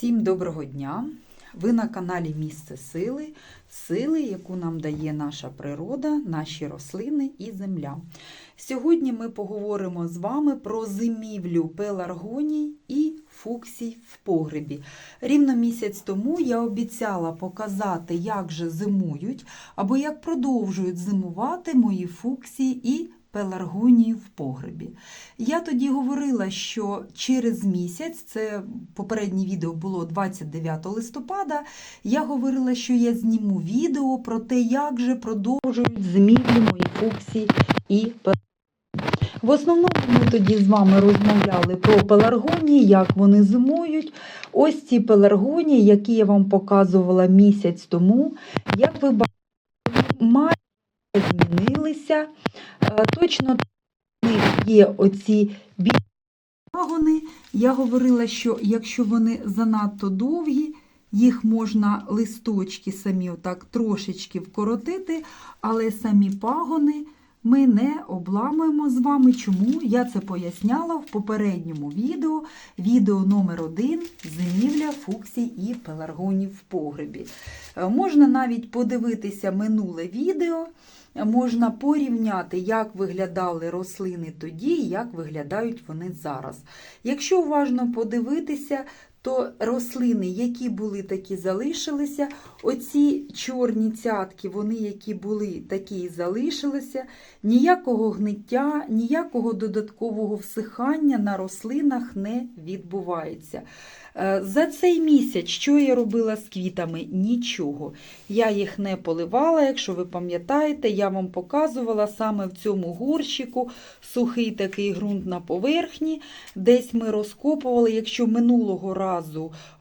Всім доброго дня! Ви на каналі Місце Сили, сили, яку нам дає наша природа, наші рослини і земля. Сьогодні ми поговоримо з вами про зимівлю пеларгоній і фуксій в погребі. Рівно місяць тому я обіцяла показати, як же зимують або як продовжують зимувати мої фуксії і пеларгонії в погребі. Я тоді говорила, що через місяць, це попереднє відео було 29 листопада, я говорила, що я зніму відео про те, як же продовжують зимівлю мої фуксії і. В основному ми тоді з вами розмовляли про пеларгонії, як вони зимують. Ось ці пеларгонії, які я вам показувала місяць тому. Як ви бачите, майже змінилися. Е, Точно є оці білі пагони. Я говорила, що якщо вони занадто довгі, їх можна листочки самі отак трошечки вкоротити, але самі пагони ми не обламуємо з вами. Чому? Я це поясняла в попередньому відео. Відео номер 1 зимівля фуксій і пеларгонів в погребі. Е, Можна навіть подивитися минуле відео. Можна порівняти, як виглядали рослини тоді і як виглядають вони зараз. Якщо уважно подивитися, то рослини, які були, такі залишилися. Оці чорні цятки, вони, які були, такі і залишилися. Ніякого гниття, ніякого додаткового всихання на рослинах не відбувається. Е, За цей місяць, що я робила з квітами? Нічого. Я їх не поливала, якщо ви пам'ятаєте, я вам показувала саме в цьому горщику сухий такий ґрунт на поверхні. Десь ми розкопували, якщо минулого разу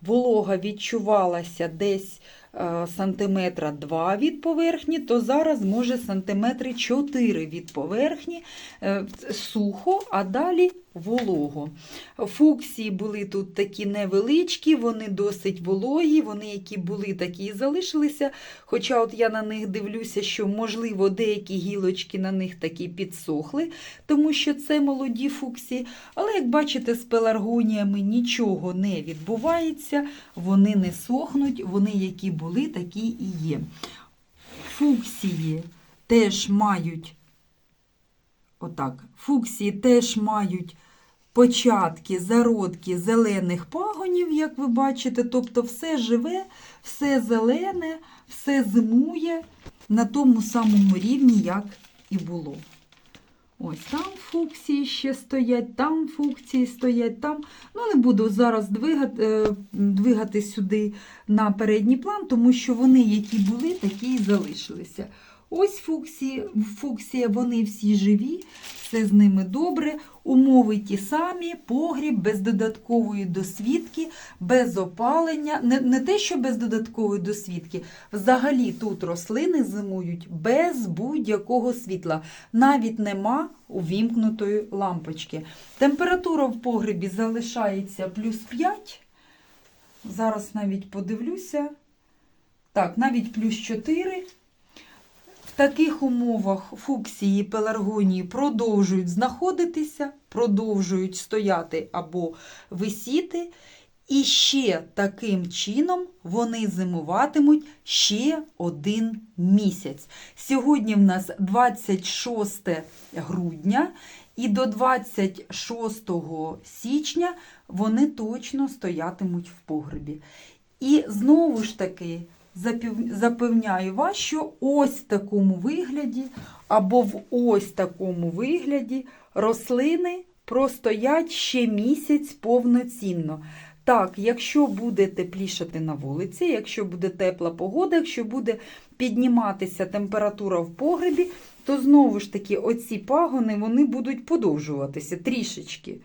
волога відчувалася десь е, сантиметра 2 від поверхні, то зараз може сантиметри 4 від поверхні. Е, сухо, а далі волого. Фуксії були тут такі невеличкі, вони досить вологі, вони які були, такі і залишилися. Хоча от я на них дивлюся, що, можливо, деякі гілочки на них такі підсохли, тому що це молоді фуксії. Але, як бачите, з пеларгоніями нічого не відбувається, вони не сохнуть, вони які були, такі і є. Фуксії теж мають Отак. Фуксії теж мають початки, зародки зелених пагонів, як ви бачите. Тобто все живе, все зелене, все зимує на тому самому рівні, як і було. Ось там фуксії ще стоять, там фуксії стоять, там. Ну, не буду зараз двигати, е, двигати сюди на передній план, тому що вони, які були, такі і залишилися. Ось фуксії, фуксія, вони всі живі, все з ними добре. Умови ті самі, погріб без додаткової досвідки, без опалення. Не, не те, що без додаткової досвідки, взагалі тут рослини зимують без будь-якого світла. Навіть нема увімкнутої лампочки. Температура в погребі залишається плюс 5. Зараз навіть подивлюся. Так, навіть плюс 4. Таких умовах фуксії пеларгонії продовжують знаходитися, продовжують стояти або висіти. І ще таким чином вони зимуватимуть ще один місяць. Сьогодні в нас 26 грудня, і до 26 січня вони точно стоятимуть в погребі. І знову ж таки запевняю вас, що ось в такому вигляді або в ось такому вигляді рослини простоять ще місяць повноцінно. Так, якщо буде теплішати на вулиці, якщо буде тепла погода, якщо буде підніматися температура в погребі, то знову ж таки оці пагони вони будуть подовжуватися трішечки.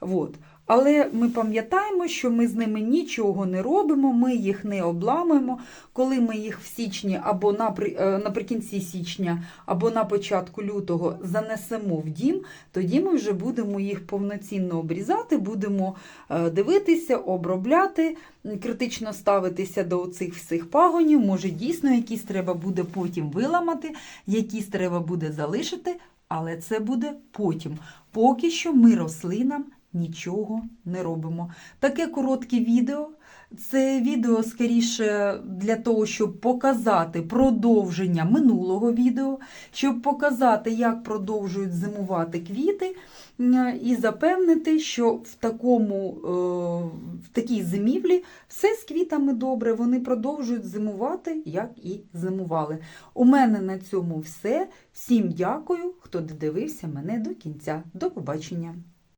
От. Але ми пам'ятаємо, що ми з ними нічого не робимо, ми їх не обламуємо. Коли ми їх в січні або е, наприкінці січня, або на початку лютого занесемо в дім, тоді ми вже будемо їх повноцінно обрізати, будемо е, дивитися, обробляти, критично ставитися до цих всіх пагонів. Може, дійсно якісь треба буде потім виламати, якісь треба буде залишити, але це буде потім. Поки що ми рослинам нічого не робимо. Таке коротке відео. Це відео скоріше для того, щоб показати продовження минулого відео, щоб показати, як продовжують зимувати квіти, і запевнити, що в, такому, е, в такій зимівлі все з квітами добре, вони продовжують зимувати, як і зимували. У мене на цьому все. Всім дякую, хто додивився мене до кінця. До побачення!